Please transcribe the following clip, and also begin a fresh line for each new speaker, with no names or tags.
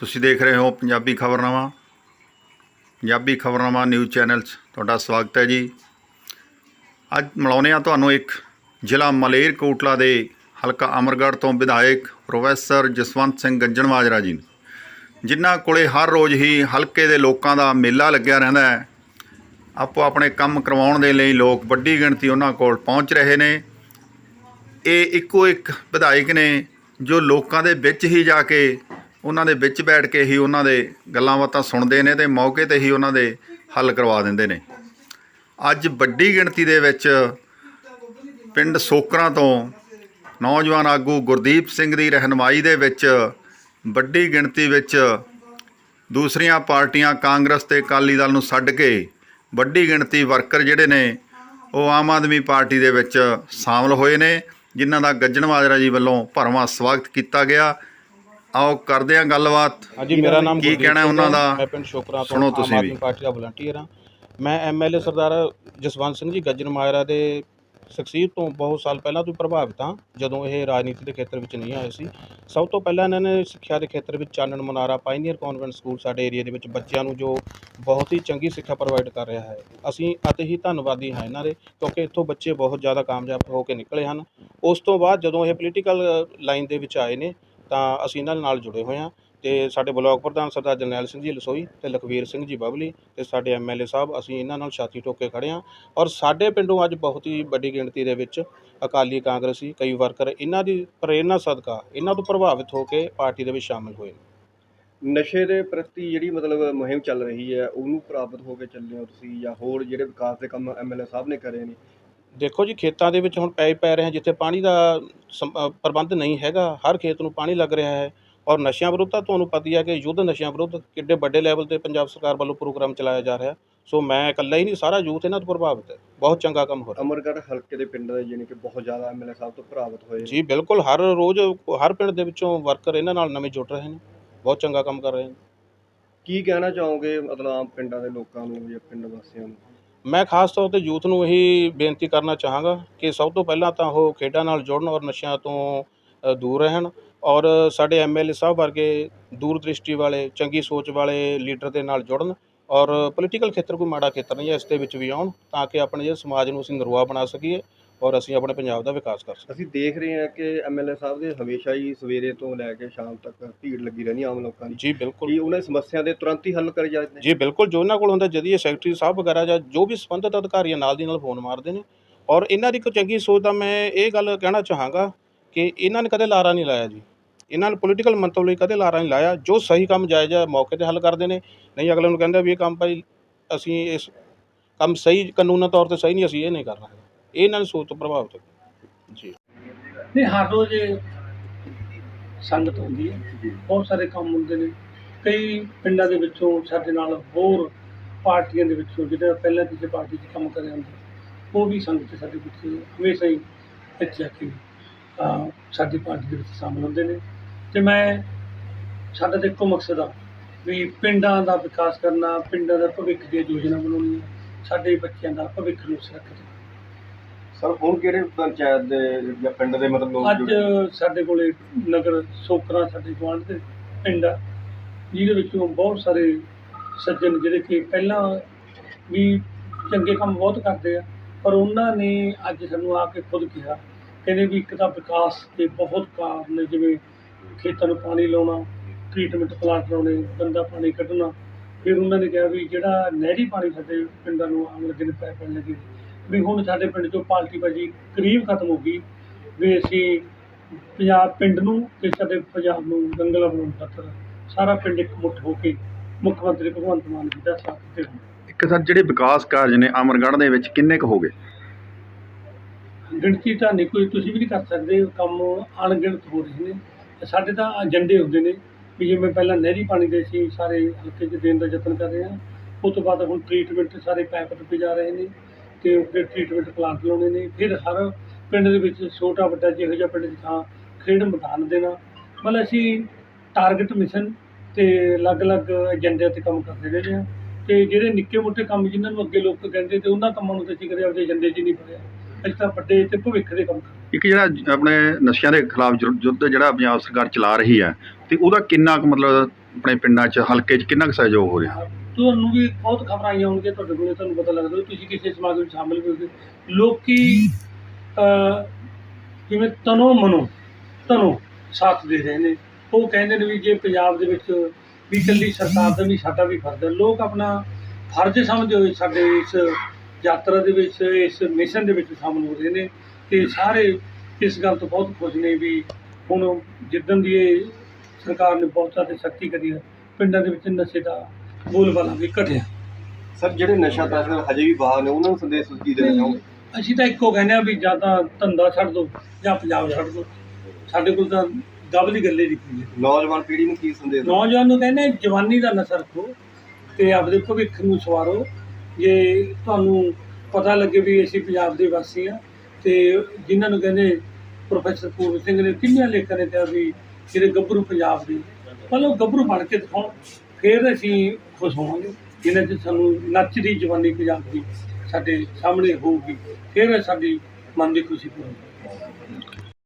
ਤੁਸੀਂ ਦੇਖ ਰਹੇ ਹੋ ਪੰਜਾਬੀ ਖਬਰਨਾਮਾ। ਪੰਜਾਬੀ ਖਬਰਨਾਮਾ ਨਿਊਜ਼ ਚੈਨਲ 'ਚ ਤੁਹਾਡਾ ਸਵਾਗਤ ਹੈ ਜੀ। ਅੱਜ ਮਿਲਾਉਂਦੇ ਹਾਂ ਤੁਹਾਨੂੰ ਇੱਕ ਜ਼ਿਲ੍ਹਾ ਮਲੇਰਕੋਟਲਾ ਦੇ ਹਲਕਾ ਅਮਰਗੜ੍ਹ ਤੋਂ ਵਿਧਾਇਕ ਪ੍ਰੋਫੈਸਰ ਜਸਵੰਤ ਸਿੰਘ ਗੱਜਣਮਾਜਰਾ ਜੀ ਜਿਨ੍ਹਾਂ ਕੋਲੇ ਹਰ ਰੋਜ਼ ਹੀ ਹਲਕੇ ਦੇ ਲੋਕਾਂ ਦਾ ਮੇਲਾ ਲੱਗਿਆ ਰਹਿੰਦਾ ਹੈ। ਆਪੋ ਆਪਣੇ ਕੰਮ ਕਰਵਾਉਣ ਦੇ ਲਈ ਲੋਕ ਵੱਡੀ ਗਿਣਤੀ ਉਹਨਾਂ ਕੋਲ ਪਹੁੰਚ ਰਹੇ ਨੇ। ਇਹ ਇੱਕੋ ਇੱਕ ਵਿਧਾਇਕ ਨੇ ਜੋ ਲੋਕਾਂ ਦੇ ਵਿੱਚ ਹੀ ਜਾ ਕੇ ਉਹਨਾਂ ਦੇ ਵਿੱਚ ਬੈਠ ਕੇ ਹੀ ਉਹਨਾਂ ਦੇ ਗੱਲਾਂ ਬਾਤਾਂ ਸੁਣਦੇ ਨੇ ਤੇ ਮੌਕੇ ਤੇ ਹੀ ਉਹਨਾਂ ਦੇ ਹੱਲ ਕਰਵਾ ਦਿੰਦੇ ਨੇ। ਅੱਜ ਵੱਡੀ ਗਿਣਤੀ ਦੇ ਵਿੱਚ ਪਿੰਡ ਸੋਕਰਾਂ ਤੋਂ ਨੌਜਵਾਨ ਆਗੂ ਗੁਰਦੀਪ ਸਿੰਘ ਦੀ ਰਹਿਨਮਾਈ ਦੇ ਵਿੱਚ ਵੱਡੀ ਗਿਣਤੀ ਵਿੱਚ ਦੂਸਰੀਆਂ ਪਾਰਟੀਆਂ ਕਾਂਗਰਸ ਤੇ ਅਕਾਲੀ ਦਲ ਨੂੰ ਛੱਡ ਕੇ ਵੱਡੀ ਗਿਣਤੀ ਵਰਕਰ ਜਿਹੜੇ ਨੇ, ਉਹ ਆਮ ਆਦਮੀ ਪਾਰਟੀ ਦੇ ਵਿੱਚ ਸ਼ਾਮਲ ਹੋਏ ਨੇ, ਜਿਨ੍ਹਾਂ ਦਾ ਗੱਜਣ ਮਾਜਰਾ ਜੀ ਵੱਲੋਂ ਭਰਵਾਂ ਸਵਾਗਤ ਕੀਤਾ ਗਿਆ। ਆਓ ਕਰਦੇ ਹਾਂ ਗੱਲਬਾਤ
ਹਾਂਜੀ ਮੇਰਾ ਨਾਮ
ਕੀ ਕਹਿਣਾ ਉਹਨਾਂ। ਦਾ?
ਮੈਂ ਪਿੰਡ ਸ਼ੋਕਰਾ ਤੋਂ
ਸੁਣੋ ਤੁਸੀਂ ਵੀ।
ਪਾਰਟੀ ਦਾ ਵਲੰਟੀਅਰ ਹਾਂ ਮੈਂ ਐਮਐਲਏ ਸਰਦਾਰ ਜਸਵੰਤ ਸਿੰਘ ਜੀ ਗੱਜਣ ਮਾਜਰਾ ਦੇ ਸ਼ਖਸੀਅਤ ਤੋਂ ਬਹੁਤ ਸਾਲ ਪਹਿਲਾਂ ਤੋਂ ਪ੍ਰਭਾਵਿਤ ਹਾਂ ਜਦੋਂ ਇਹ ਰਾਜਨੀਤੀ ਦੇ ਖੇਤਰ ਵਿੱਚ ਨਹੀਂ ਆਏ ਸੀ ਸਭ ਤੋਂ ਪਹਿਲਾਂ ਇਹਨਾਂ ਨੇ ਸਿੱਖਿਆ ਦੇ ਖੇਤਰ ਵਿੱਚ ਚਾਨਣ ਮਨਾਰਾ ਪਾਇਨੀਅਰ ਕਨਵੈਂਟ ਸਕੂਲ ਸਾਡੇ ਏਰੀਆ ਦੇ ਵਿੱਚ ਬੱਚਿਆਂ ਨੂੰ ਜੋ ਬਹੁਤ ਹੀ ਚੰਗੀ ਸਿੱਖਿਆ ਪ੍ਰੋਵਾਈਡ ਕਰ ਰਿਹਾ ਹੈ ਅਸੀਂ ਅਤੇ ਹੀ ਧੰਨਵਾਦੀ ਹਾਂ ਇਹਨਾਂ ਦੇ ਕਿਉਂਕਿ ਇੱਥੋਂ ਬੱਚੇ ਬਹੁਤ ਜ਼ਿਆਦਾ ਕਾਮਯਾਬ ਹੋ ਕੇ ਨਿਕਲੇ ਹਨ ਉਸ ਤੋਂ ਬਾਅਦ ਜਦੋਂ ਇਹ ਪੋਲੀਟੀਕਲ ਲਾਈਨ ਦੇ ਵਿੱਚ ਆਏ ਨੇ ਤਾਂ ਅਸੀਂ ਇਹਨਾਂ ਨਾਲ ਜੁੜੇ ਹੋਏ ਹਾਂ ਤੇ ਸਾਡੇ ਬਲਾਕ ਪ੍ਰਧਾਨ ਸਰਦਾਰ ਜਰਨੈਲ ਸਿੰਘ ਜੀ ਲਸੋਈ ਤੇ ਲਖਵੀਰ ਸਿੰਘ ਜੀ ਬਬਲੀ ਤੇ ਸਾਡੇ ਐਮਐਲਏ ਸਾਹਿਬ, ਅਸੀਂ ਇਹਨਾਂ ਨਾਲ ਛਾਤੀ ਠੋਕ ਕੇ ਖੜੇ ਹਾਂ ਔਰ ਸਾਡੇ ਪਿੰਡੋਂ ਅੱਜ ਬਹੁਤ ਹੀ ਵੱਡੀ ਗਿਣਤੀ ਦੇ ਵਿੱਚ ਅਕਾਲੀ ਕਾਂਗਰਸੀ, ਕਈ ਵਰਕਰ ਇਹਨਾਂ ਦੀ ਪ੍ਰੇਰਣਾ ਸਦਕਾ ਇਹਨਾਂ ਤੋਂ ਪ੍ਰਭਾਵਿਤ ਹੋ ਕੇ ਪਾਰਟੀ ਦੇ ਵਿੱਚ ਸ਼ਾਮਿਲ ਹੋਏ ਨੇ।
ਨਸ਼ੇ ਦੇ ਪ੍ਰਤੀ ਜਿਹੜੀ ਮਤਲਬ ਮੁਹਿੰਮ ਚੱਲ ਰਹੀ ਹੈ, ਉਹਨੂੰ ਪ੍ਰਾਪਤ ਹੋ ਕੇ ਚੱਲੇ ਹੋ ਤੁਸੀਂ ਜਾਂ ਹੋਰ ਜਿਹੜੇ ਵਿਕਾਸ ਦੇ ਕੰਮ ਐਮਐਲਏ ਸਾਹਿਬ ਨੇ ਕਰੇ ਨੇ
ਦੇਖੋ ਜੀ ਖੇਤਾਂ ਦੇ ਵਿੱਚ ਹੁਣ ਪੈ ਪੈ ਰਹੇ ਹਨ ਜਿੱਥੇ ਪਾਣੀ ਦਾ ਸਮ- ਪ੍ਰਬੰਧ ਨਹੀਂ ਹੈਗਾ ਹਰ ਖੇਤ ਨੂੰ ਪਾਣੀ ਲੱਗ ਰਿਹਾ ਹੈ ਔਰ ਨਸ਼ਿਆਂ ਵਿਰੁੱਧ ਤਾਂ ਤੁਹਾਨੂੰ ਪਤਾ ਹੀ ਹੈ ਕਿ ਯੁੱਧ ਨਸ਼ਿਆਂ ਵਿਰੁੱਧ ਕਿੱਡੇ ਵੱਡੇ ਲੈਵਲ ਤੇ ਪੰਜਾਬ ਸਰਕਾਰ ਵੱਲੋਂ ਪ੍ਰੋਗਰਾਮ ਚਲਾਇਆ ਜਾ ਰਿਹਾ। ਸੋ ਮੈਂ ਇਕੱਲਾ ਹੀ ਨਹੀਂ ਸਾਰਾ ਯੂਥ ਇਹਨਾਂ ਤੋਂ ਪ੍ਰਭਾਵਿਤ ਹੈ। ਬਹੁਤ ਚੰਗਾ ਕੰਮ ਹੋ ਰਿਹਾ।
ਅਮਰਗੜ੍ਹ ਹਲਕੇ ਦੇ ਪਿੰਡ ਦੇ ਜਿਹਨੇ ਕਿ ਬਹੁਤ ਜ਼ਿਆਦਾ ਐਮਐਲਏ ਸਾਹਿਬ ਤੋਂ ਪ੍ਰਭਾਵਿਤ ਹੋਏ।
ਜੀ ਬਿਲਕੁਲ ਹਰ ਰੋਜ਼ ਹਰ ਪਿੰਡ ਦੇ ਵਿੱਚੋਂ ਵਰਕਰ ਇਹਨਾਂ ਨਾਲ ਨਵੇਂ ਜੁੜ ਰਹੇ ਨੇ। ਬਹੁਤ ਚੰਗਾ ਕੰਮ ਕਰ ਰਹੇ ਨੇ।
ਕੀ ਕਹਿਣਾ ਚਾਹੋਗੇ ਮਤਲਬ ਆਮ ਪਿੰਡਾਂ ਦੇ ਲੋਕਾਂ ਨੂੰ ਜਾਂ ਪਿੰਡ ਵਾਸੀਆਂ ਨੂੰ?
ਮੈਂ ਖਾਸ ਤੌਰ ਤੇ ਯੂਥ ਨੂੰ ਇਹੀ ਬੇਨਤੀ ਕਰਨਾ ਚਾਹਾਂਗਾ ਕਿ ਸਭ ਤੋਂ ਪਹਿਲਾਂ ਤਾਂ ਉਹ ਖੇਡਾਂ ਨਾਲ ਜੁੜਨ ਔਰ ਨਸ਼ਿਆਂ ਤੋਂ ਦੂਰ ਰਹਿਣ ਔਰ ਸਾਡੇ ਐਮਐਲਏ ਸਾਹਿਬ ਵਰਗੇ ਦੂਰਦ੍ਰਿਸ਼ਟੀ ਵਾਲੇ, ਚੰਗੀ ਸੋਚ ਵਾਲੇ ਲੀਡਰ ਦੇ ਨਾਲ ਜੁੜਨ ਔਰ ਪੋਲੀਟੀਕਲ ਖੇਤਰ ਕੋਈ ਮਾੜਾ ਖੇਤਰ ਨਹੀਂ ਹੈ, ਇਸ ਦੇ ਵਿੱਚ ਵੀ ਆਉਣ ਤਾਂ ਕਿ ਆਪਣੇ ਜਿਹੜੇ ਸਮਾਜ ਨੂੰ ਅਸੀਂ ਨਰਵਾ ਬਣਾ ਸਕੀਏ। ਔਰ ਅਸੀਂ ਆਪਣੇ ਪੰਜਾਬ ਦਾ ਵਿਕਾਸ ਕਰ ਸਕੀਏ
ਅਸੀਂ ਦੇਖ ਰਹੇ ਹਾਂ ਕਿ ਐਮਐਲਏ ਸਾਹਿਬ ਦੇ ਹਮੇਸ਼ਾ ਹੀ ਸਵੇਰੇ ਤੋਂ ਲੈ ਕੇ ਸ਼ਾਮ ਤੱਕ ਭੀੜ ਲੱਗੀ ਰਹਿੰਦੀ ਆਮ ਲੋਕਾਂ ਦੀ।
ਜੀ ਬਿਲਕੁਲ।
ਕੀ ਉਹਨਾਂ ਸਮੱਸਿਆ ਦੇ ਤੁਰੰਤ ਹੀ ਹੱਲ ਕਰੇ ਜਾਂਦੇ ਨੇ?
ਜੀ ਬਿਲਕੁਲ। ਜੋ ਇਹਨਾਂ ਕੋਲ ਹੁੰਦਾ ਜਦੀ ਸੈਕਟਰੀ ਸਾਹਿਬ ਵਗੈਰਾ ਜਾਂ ਜੋ ਵੀ ਸੰਬੰਧਿਤ ਅਧਿਕਾਰੀਆਂ ਨਾਲ ਦੀ ਨਾਲ ਫੋਨ ਮਾਰਦੇ ਨੇ। ਔਰ ਇਹਨਾਂ ਦੀ ਇੱਕ ਚੰਗੀ ਸੋਚ ਦਾ ਮੈਂ ਇਹ ਗੱਲ ਕਹਿਣਾ ਚਾਹਾਂਗਾ ਕਿ ਇਹਨਾਂ ਨੇ ਕਦੇ ਲਾਰਾ ਨਹੀਂ ਲਾਇਆ ਜੀ। ਇਹਨਾਂ ਨੇ ਪੋਲੀਟੀਕਲ ਮੰਤਵ ਲਈ ਕਦੇ ਲਾਰਾ ਨਹੀਂ ਲਾਇਆ। ਜੋ ਸਹੀ ਕੰਮ ਜਾਇਜ਼ ਹੈ ਮੌਕੇ ਤੇ ਹੱਲ ਕਰਦੇ ਨੇ। ਨਹੀਂ ਅਗਲੇ ਨੂੰ ਕਹਿੰਦੇ ਵੀ ਇਹ ਕੰਮ ਭਾਈ ਅਸੀਂ ਇਸ ਕੰਮ ਸਹੀ ਕਾਨੂੰਨੀ ਤੌਰ ਤੇ ਸਹੀ ਨਹੀਂ ਅਸੀਂ ਇਹ ਨਹੀਂ ਕਰਨਾ ਹੈਗਾ। ਇਹ ਇਹਨਾਂ ਦੀ ਸੋਚ ਤੋਂ ਪ੍ਰਭਾਵਿਤ ਹੈ ਜੀ।
ਨਹੀਂ ਹਰ ਰੋਜ਼ ਸੰਗਤ ਹੁੰਦੀ ਹੈ। ਬਹੁਤ ਸਾਰੇ ਕੰਮ ਹੁੰਦੇ ਨੇ। ਕਈ ਪਿੰਡਾਂ ਦੇ ਵਿੱਚੋਂ ਸਾਡੇ ਨਾਲ ਹੋਰ ਪਾਰਟੀਆਂ ਦੇ ਵਿੱਚੋਂ ਜਿਹੜੇ ਪਹਿਲਾਂ ਕਿਸੇ ਪਾਰਟੀ 'ਚ ਕੰਮ ਕਰੇ ਹੁੰਦੇ ਉਹ ਵੀ ਸੰਗਤ ਸਾਡੇ ਵਿੱਚ ਹਮੇਸ਼ਾ ਹੀ ਇੱਥੇ ਆ ਕੇ ਸਾਡੀ ਪਾਰਟੀ ਦੇ ਵਿੱਚ ਸ਼ਾਮਲ ਹੁੰਦੇ ਨੇ। ਤੇ ਮੈਂ ਸਾਡਾ ਤਾਂ ਇੱਕੋ ਮਕਸਦ ਆ ਵੀ ਪਿੰਡਾਂ ਦਾ ਵਿਕਾਸ ਕਰਨਾ ਪਿੰਡਾਂ ਦਾ ਭਵਿੱਖ ਦੀਆਂ ਯੋਜਨਾ ਬਣਾਉਣੀਆਂ ਸਾਡੇ ਬੱਚਿਆਂ ਦਾ ਭਵਿੱਖ ਨੂੰ ਸੁਰੱਖਿਅਤ
ਸਰ ਹੁਣ ਕਿਹੜੇ ਪੰਚਾਇਤ ਦੇ ਜਾਂ ਪਿੰਡ ਦੇ ਮਤਲਬ ਲੋਕ
ਅੱਜ
ਜੁੜੇ
ਸਾਡੇ ਕੋਲੇ ਨਗਰ ਸੋਕਰਾ ਸਾਡੇ ਗੁਆਂਢ ਦੇ ਪਿੰਡ ਆ ਜਿਹਦੇ ਵਿੱਚੋਂ ਬਹੁਤ ਸਾਰੇ ਸੱਜਣ ਜਿਹੜੇ ਕਿ ਪਹਿਲਾਂ ਵੀ ਚੰਗੇ ਕੰਮ ਬਹੁਤ ਕਰਦੇ ਆ ਪਰ ਉਹਨਾਂ ਨੇ ਅੱਜ ਸਾਨੂੰ ਆ ਕੇ ਖੁਦ ਕਿਹਾ ਕਹਿੰਦੇ ਵੀ ਇੱਕ ਤਾਂ ਵਿਕਾਸ ਦੇ ਬਹੁਤ ਕਾਰਨ ਨੇ ਜਿਵੇਂ ਖੇਤਾਂ ਨੂੰ ਪਾਣੀ ਲਾਉਣਾ ਟ੍ਰੀਟਮੈਂਟ ਪਲਾਂਟ ਲਾਉਣੇ ਗੰਦਾ ਪਾਣੀ ਕੱਢਣਾ ਫਿਰ ਉਹਨਾਂ ਨੇ ਕਿਹਾ ਵੀ ਜਿਹੜਾ ਨਹਿਰੀ ਪਾਣੀ ਸਾਡੇ ਪਿੰਡਾਂ ਨੂੰ ਆਉਣ ਲੱਗੇ ਨੇ ਪੈ ਪੈਣ ਲੱਗੇ ਵੀ ਹੁਣ ਸਾਡੇ ਪਿੰਡ ਚੋਂ ਪਾਲਟੀ ਬਾਜੀ ਕਰੀਬ ਖਤਮ ਹੋ ਗਈ ਵੀ ਅਸੀਂ ਪੰਜਾਬ ਪਿੰਡ ਨੂੰ ਤੇ ਸਾਡੇ ਪੰਜਾਬ ਨੂੰ ਦੰਗਲਾ ਬਣਾਉਣ ਖਾਤਰ ਸਾਰਾ ਪਿੰਡ ਇੱਕ ਮੁੱਠ ਹੋ ਕੇ ਮੁੱਖ ਮੰਤਰੀ ਭਗਵੰਤ ਮਾਨ ਜੀ ਦਾ ਸਾਥ ਦਿੱਤੇ
ਇੱਕ ਸਰ ਜਿਹੜੇ ਵਿਕਾਸ ਕਾਰਜ ਨੇ ਅਮਰਗੜ੍ਹ ਦੇ ਵਿੱਚ ਕਿੰਨੇ ਕੁ ਹੋ ਗਏ?
ਗਿਣਤੀ ਤਾਂ ਨਹੀਂ ਕੋਈ ਤੁਸੀਂ ਵੀ ਨਹੀਂ ਕਰ ਸਕਦੇ ਕੰਮ ਅਣਗਿਣਤ ਹੋ ਰਹੇ ਨੇ। ਸਾਡੇ ਤਾਂ ਏਜੰਡੇ ਹੁੰਦੇ ਨੇ ਵੀ ਜਿਵੇਂ ਪਹਿਲਾਂ ਨਹਿਰੀ ਪਾਣੀ ਦੇ ਸੀ ਸਾਰੇ ਹਲਕੇ 'ਚ ਦੇਣ ਦਾ ਯਤਨ ਕਰ ਰਹੇ ਹਾਂ ਉਸ ਤੋਂ ਬਾਅਦ ਹੁਣ ਟ੍ਰੀਟਮੈਂਟ ਸਾਰੇ ਪਾਈਪ ਟੁੱਟੇ ਜਾ ਰਹੇ ਨੇ। ਤੇ ਫਿਰ ਟ੍ਰੀਟਮੈਂਟ ਪਲਾਂਟ ਲਾਉਣੇ ਨੇ। ਫਿਰ ਹਰ ਪਿੰਡ ਦੇ ਵਿੱਚ ਛੋਟਾ ਵੱਡਾ ਜਿਹੋ ਜਿਹਾ ਪਿੰਡ ਦੀ ਥਾਂ ਖੇਡ ਮੈਦਾਨ ਦੇਣਾ ਮਤਲਬ ਅਸੀਂ ਟਾਰਗੇਟ ਮਿਸ਼ਨ ਤੇ ਅਲੱਗ-ਅਲੱਗ ਏਜੰਡਿਆਂ ਤੇ ਕੰਮ ਕਰਦੇ ਰਹੇ ਹਾਂ। ਤੇ ਜਿਹੜੇ ਨਿੱਕੇ ਮੋਟੇ ਕੰਮ ਜਿਨ੍ਹਾਂ ਨੂੰ ਅੱਗੇ ਲੋਕ ਕਹਿੰਦੇ ਤੇ ਉਹਨਾਂ ਕੰਮਾਂ ਨੂੰ ਤਾਂ ਅਸੀਂ ਕਦੇ ਆਪਦੇ ਏਜੰਡੇ 'ਚ ਨਹੀਂ ਪਾਇਆ। ਅਸੀਂ ਤਾਂ ਵੱਡੇ ਤੇ ਭਵਿੱਖ ਦੇ ਕੰਮ
ਇੱਕ ਜਿਹੜਾ ਆਪਣੇ ਨਸ਼ਿਆਂ ਦੇ ਖਿਲਾਫ ਯੁੱਧ ਜਿਹੜਾ ਪੰਜਾਬ ਸਰਕਾਰ ਚਲਾ ਰਹੀ ਹੈ ਤੇ ਉਹਦਾ ਕਿੰਨਾ ਕੁ ਮਤਲਬ ਆਪਣੇ ਪਿੰਡਾਂ 'ਚ ਹਲਕੇ 'ਚ ਕਿੰਨਾ ਕੁ ਸਹਿਯੋਗ ਹੋ ਰਿਹਾ?
ਤੁਹਾਨੂੰ ਵੀ ਬਹੁਤ ਖਬਰਾਂ ਆਈਆਂ ਹੋਣਗੀਆਂ ਤੁਹਾਡੇ ਕੋਲੇ ਤੁਹਾਨੂੰ ਪਤਾ ਲੱਗਦਾ ਵੀ ਤੁਸੀਂ ਕਿਸੇ ਸਮਾਗਮ ਵਿੱਚ ਸ਼ਾਮਿਲ ਹੋਗੇ ਲੋਕੀ ਅਹ, ਜਿਵੇਂ ਤਨੋ ਮਨੋ ਤਨੋ ਸਾਥ ਦੇ ਰਹੇ ਨੇ। ਉਹ ਕਹਿੰਦੇ ਨੇ ਵੀ ਜੇ ਪੰਜਾਬ ਦੇ ਵਿੱਚ ਵੀ ਇਕੱਲੀ ਸਰਕਾਰ ਦਾ ਵੀ ਸਾਡਾ ਵੀ ਫਰਜ਼ ਹੈ। ਲੋਕ ਆਪਣਾ ਫਰਜ਼ ਸਮਝਦੇ ਹੋਏ ਸਾਡੇ ਇਸ ਯਾਤਰਾ ਦੇ ਵਿੱਚ ਇਸ ਮਿਸ਼ਨ ਦੇ ਵਿੱਚ ਸ਼ਾਮਲ ਹੋ ਰਹੇ ਨੇ ਤੇ ਸਾਰੇ ਇਸ ਗੱਲ ਤੋਂ ਬਹੁਤ ਖੁਸ਼ ਨੇ ਵੀ ਹੁਣ ਜਿੱਦਣ ਦੀ ਇਹ ਸਰਕਾਰ ਨੇ ਬਹੁਤ ਜ਼ਿਆਦਾ ਸਖਤੀ ਕਰੀ ਹੈ ਪਿੰਡਾਂ ਦੇ ਵਿੱਚ ਨਸ਼ੇ ਦਾ ਬੋਲਬਾਲਾ ਵੀ ਘਟਿਆ।
ਸਰ ਜਿਹੜੇ ਨਸ਼ਾ ਤਸਕਰ ਹਜੇ ਵੀ ਬਾਹਰ ਨੇ ਉਹਨਾਂ ਨੂੰ ਸੰਦੇਸ਼ ਕੀ ਦੇਣਾ ਚਾਹੋਗੇ?
ਅਸੀਂ ਤਾਂ ਇੱਕੋ ਕਹਿੰਦੇ ਆ ਵੀ ਜਾਂ ਤਾਂ ਧੰਦਾ ਛੱਡ ਦਿਓ ਜਾਂ ਪੰਜਾਬ ਛੱਡ ਦਿਓ ਸਾਡੇ ਕੋਲ ਤਾਂ ਗਬਲ ਦੀ ਗੱਲੇ ਨਿਕਲੀ ਹੈ
ਨੌਜਵਾਨ ਪੀੜ੍ਹੀ ਨੂੰ ਕੀ ਸੰਦੇਸ਼ ਦਿਓ?
ਨੌਜਵਾਨ ਨੂੰ ਕਹਿੰਦੇ ਆ, ਜਵਾਨੀ ਦਾ ਨਸ਼ਾ ਰੱਖੋ ਤੇ ਆਪਦੇ ਭਵਿੱਖ ਨੂੰ ਸਵਾਰੋ। ਜੇ ਤੁਹਾਨੂੰ ਪਤਾ ਲੱਗੇ ਵੀ ਅਸੀਂ ਪੰਜਾਬ ਦੇ ਵਾਸੀ ਆ ਤੇ ਜਿਨ੍ਹਾਂ ਨੂੰ ਕਹਿੰਦੇ ਪ੍ਰੋਫੈਸਰ ਪੂਰਨ ਸਿੰਘ ਨੇ ਕਿੰਨੀਆਂ ਲੇਖਾਂ ਨੇ ਕਿਹਾ ਵੀ ਜਿਹੜੇ ਗੱਭਰੂ ਪੰਜਾਬ ਦੇ ਮਤਲਬ ਗੱਭਰੂ ਬਣ ਕੇ ਦਿਖਾਉਣ। ਫਿਰ ਅਸੀਂ ਖੁਸ਼ ਹੋਵਾਂਗੇ। ਜਿਨ੍ਹਾਂ 'ਚ ਸਾਨੂੰ ਨੱਚਦੀ ਜਵਾਨੀ ਪੰਜਾਬ ਦੀ ਸਾਡੇ ਸਾਹਮਣੇ ਹੋਊਗੀ, ਫਿਰ ਸਾਡੀ ਮਨ ਦੀ ਖੁਸ਼ੀ ਪੂਰੀ